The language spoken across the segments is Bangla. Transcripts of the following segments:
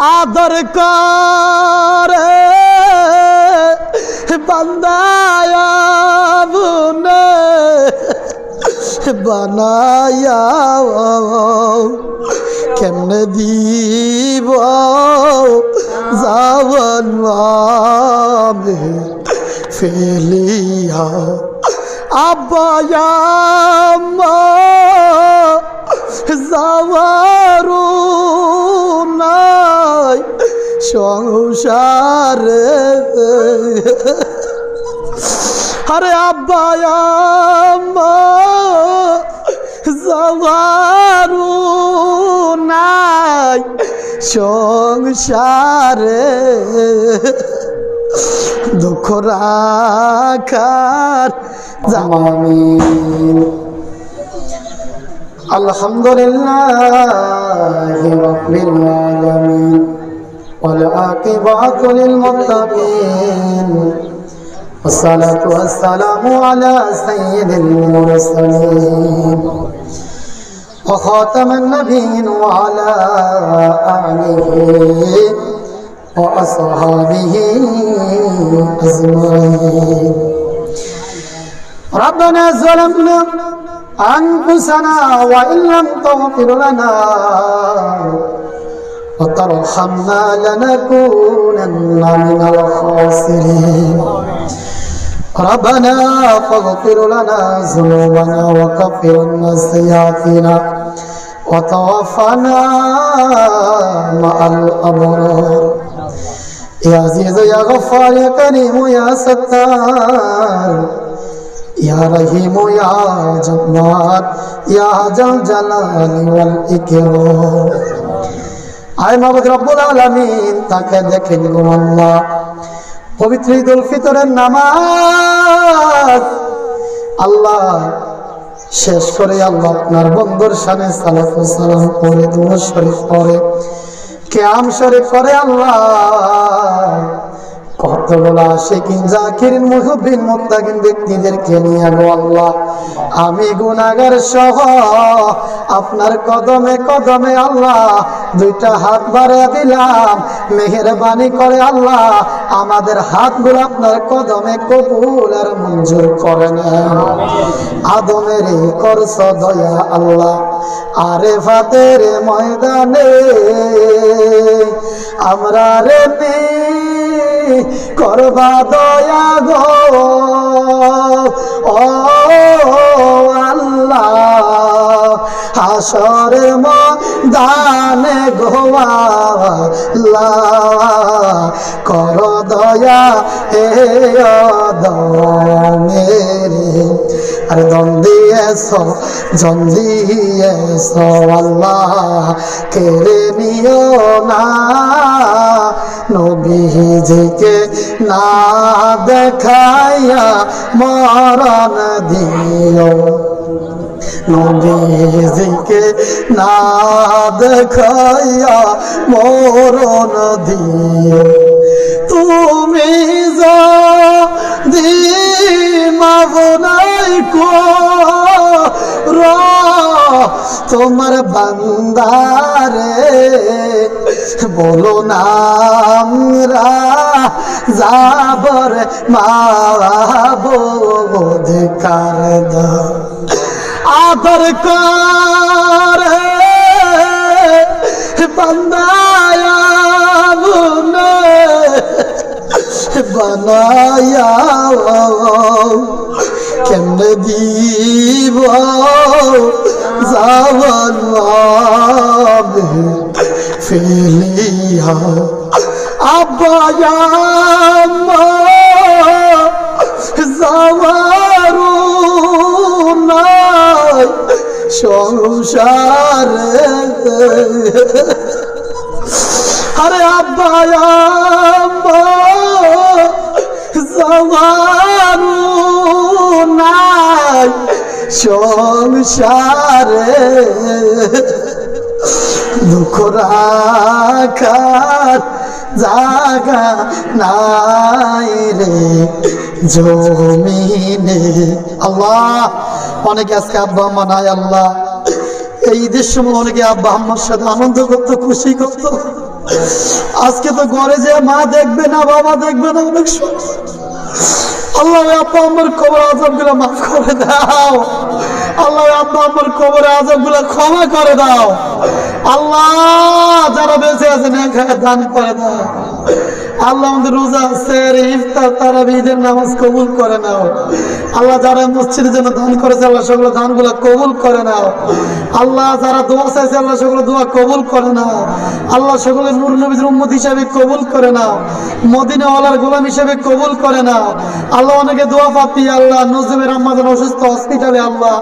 আদর করে। বান্দায়া বুনে বানায়া কেমনে দিব যাবন আমি ফেলিয়া। আব্বায়া যাওয়ারও নয় সংসার আরে আব্বায় জবারু নাই সংসার। দুঃখ রাখার আলহামদুলিল্লাহ রবিল আলমিন। والعاقبة للمتقين والصلاة والسلام على سيد المرسلين وخاتم النبيين وعلى آله وأصحابه أجمعين. ربنا ظلمنا أنفسنا وإن لم تغفر لنا وترحمنا لنكونن من الخاسرين. ربنا فاغفر لنا ذنوبنا وكفر عنا سيئاتنا وتوفنا مع الأبرار. يا عزيز يا غفار يا كريم يا ستار يا رحيم يا جبار يا ذا الجلال والإكرام. তাকে দেখেন গো পবিত্র ঈদুল ফিতরের নামাজ। আল্লাহ, শেষ করে আল্লাহ আপনার বন্ধুর সামনে সালাতু সালাম করে দুরূদ শরীফ পড়ে, কিয়াম শরীফ করে আল্লাহ। আমি গুনাহগার সহ আপনার কদমে কদমে আল্লাহ দুইটা হাত বাড়িয়ে দিলাম। মেহেরবানি করে আল্লাহ আমাদের হাতগুলো আপনার কদমে কবুল আর মঞ্জুর করে নেন। আদমের করস দয়া আল্লাহ। আরে ফাতের ময়দানে আমরা রে করবা দয়া গো। ও আল্লাহ হাসর দানে গোয়াল্লা কর দয়া হে মেরে আরে দম দিয়েছ, জন দিয়েছ আল্লাহ, কেড়ে নিও না। নবীজিকে না দেখাইয়া মরণ দিও। নবীজিকে না দেখাইয়া মরণ দিও। তুমি যদি মাবনাই কো তোমার বান্দারে বলো না আমরা যাবর মাবধিকার দা আদর করে। বান্দায়া বুনে বানায়া কেমনে দিব যাওয়ান ফেলিয়া আব্বায়া সংসারে। আরে আব্বায়া যাওয়ারও নাই সংসারে। দুঃখ রাখার জাগা নাই রে জমিনে। আল্লাহ, অনেকে আজকে আব্বা মানায় আল্লাহ। এই ঈদের সময় অনেকে আব্বা, আম্মার সাথে আনন্দ করতো, খুশি করতো। আজকে তো ঘরে যে মা দেখবে না, বাবা দেখবে না, অনেক আল্লাহ আব্বা আমার কবর আজবগুলো মাফ করে দাও। আল্লাহ আব্বা আমার কবর আজবগুলো ক্ষমা করে দাও। আল্লাহ, যারা বেঁচে আছে খায় দান করে দাও। আল্লাহ আমাদের রোজা ইফতার তারা ঈদের নামাজ কবুল করে নাও। আল্লাহ যারা মসজিদের জন্য দান করেছে, আল্লাহ সেগুলো কবুল করে নাও। আল্লাহ যারা দোয়া চাইছে, আল্লাহ সেগুলো দোয়া কবুল করে নাও। আল্লাহ সেগুলো নূর নবীর উম্মত হিসাবে কবুল করে নাও। গোলাম হিসেবে কবুল করে নাও। আল্লাহ অনেকে দোয়া পাতি আল্লাহ যেন অসুস্থ হসপিটালে, আল্লাহ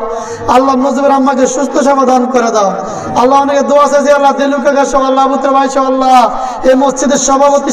আল্লাহ নজরুলের আম্মাকে সুস্থ সমাধান করে দাও। আল্লাহ অনেকে দোয়া চাইছে, আল্লাহ সহ আল্লাহ আল্লাহ এই মসজিদের সভাপতি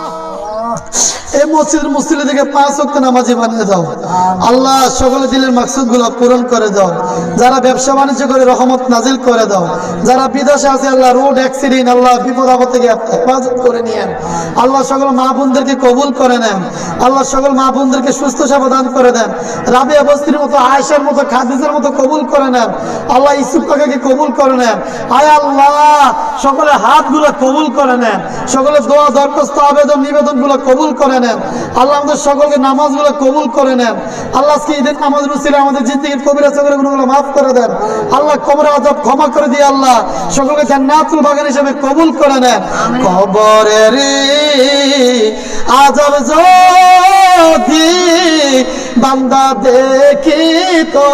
এই মসজিদের মসজিদে থেকে পাঁচ ওয়াক্ত নামাজি বানিয়ে দাও। আল্লাহ সকলে দিলের মাকসুদগুলো পূরণ করে দাও। যারা ব্যবসা বাণিজ্য করে রহমত নাজিল করে দাও। যারা বিদেশে আছে আল্লাহ রোড অ্যাক্সিডেন্ট আল্লাহ বিপদ আপদ থেকে হেফাজত করে নিয়েন। আল্লাহ সকল মা বোনদেরকে কবুল করে নেন। আল্লাহ সকল মা বোনদেরকে সুস্থ সাবধান করে দেন। রাবিয়া বস্তির মতো আয়েশার মতো খাদিজের মতো কবুল করে নেন। আল্লাহ ইসুফ কাকাকে কবুল করে নেন। আয় আল্লাহ সকলের হাতগুলো কবুল করে নেন। সকলের দোয়া দরখাস্ত আবেদন নিবেদনগুলো কবুল করে নেন। আল্লাহ আমাদের সকলকে নামাজগুলো কবুল করে নেন। আল্লাহ আজকে ঈদের নামাজ রুসিলে আমাদের জিন্দিগির কবিরা চকরের গুণগুলো মাফ করে দেন। আল্লাহ কবর আজব ক্ষমা করে দিয়ে আল্লাহ সকলকে জান্নাতুল বাগান হিসেবে কবুল করে নেন। কবরের আজব যদি বান্দা দেখি তো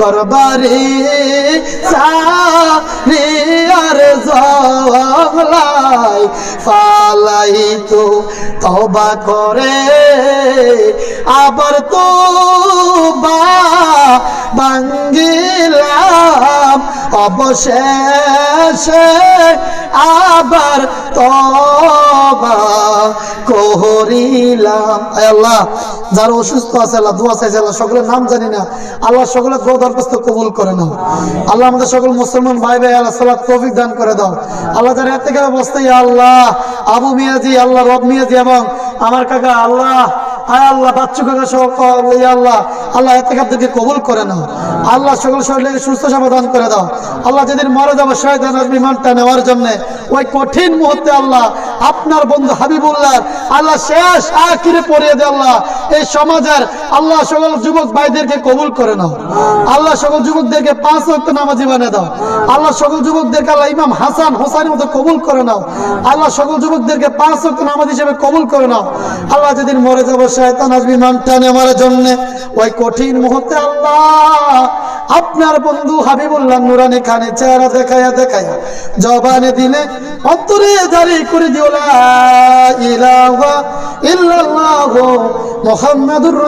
গরবারি সারি আর জলাই ফালাই তো তবা করে। আবার তো বা অবশেষে আবার তবা করিলাম। আল্লাহ, যারা অসুস্থ আছে, আল্লাহ দোয়া চাইছে, আল্লাহ সকলের নাম জানি না। আল্লাহ সকলের দোয়া দরখাস্ত কবুল করে নাও। আল্লাহ আমাদের সকল মুসলমান ভাই ভাই আল্লাহ সালাত তৌফিক দান করে দাও। আল্লাহ যারা এর থেকে অবস্থায় আল্লাহ আবু মিয়াজি আল্লাহ রব মিয়াজি এবং আমার কাকা আল্লাহ আপনার বন্ধু হাবিবুল্লাহ, আল্লাহ শেষ আখিরে পড়িয়ে দে আল্লাহ। এই সমাজের আল্লাহ সকল যুবক ভাইদেরকে কবুল করে নাও। আল্লাহ সকল যুবকদেরকে পাঁচ ওয়াক্ত নামাজি বানিয়ে দাও। আল্লাহ সকল যুবকদেরকে আল্লাহ ইমাম হাসান হোসাইনের মতো কবুল করে নাও। আল্লাহ সকল যুবকদেরকে পাঁচ ওয়াক্ত নামাজ হিসেবে কবুল করে নাও। আল্লাহ যেদিন মরে যাব শয়তান আসবি মান টানে আমার জন্য। ওই কঠিন মুহূর্তে আল্লাহ আপনার বন্ধু হাবিবুল্লাহ নুরানি খানে চেহারা দেখাইয়া দেখাইয়া জবানে দিলে, অন্তরে জারি করে দিওলা ইলাহা ইল্লাল্লাহ মুহাম্মাদুর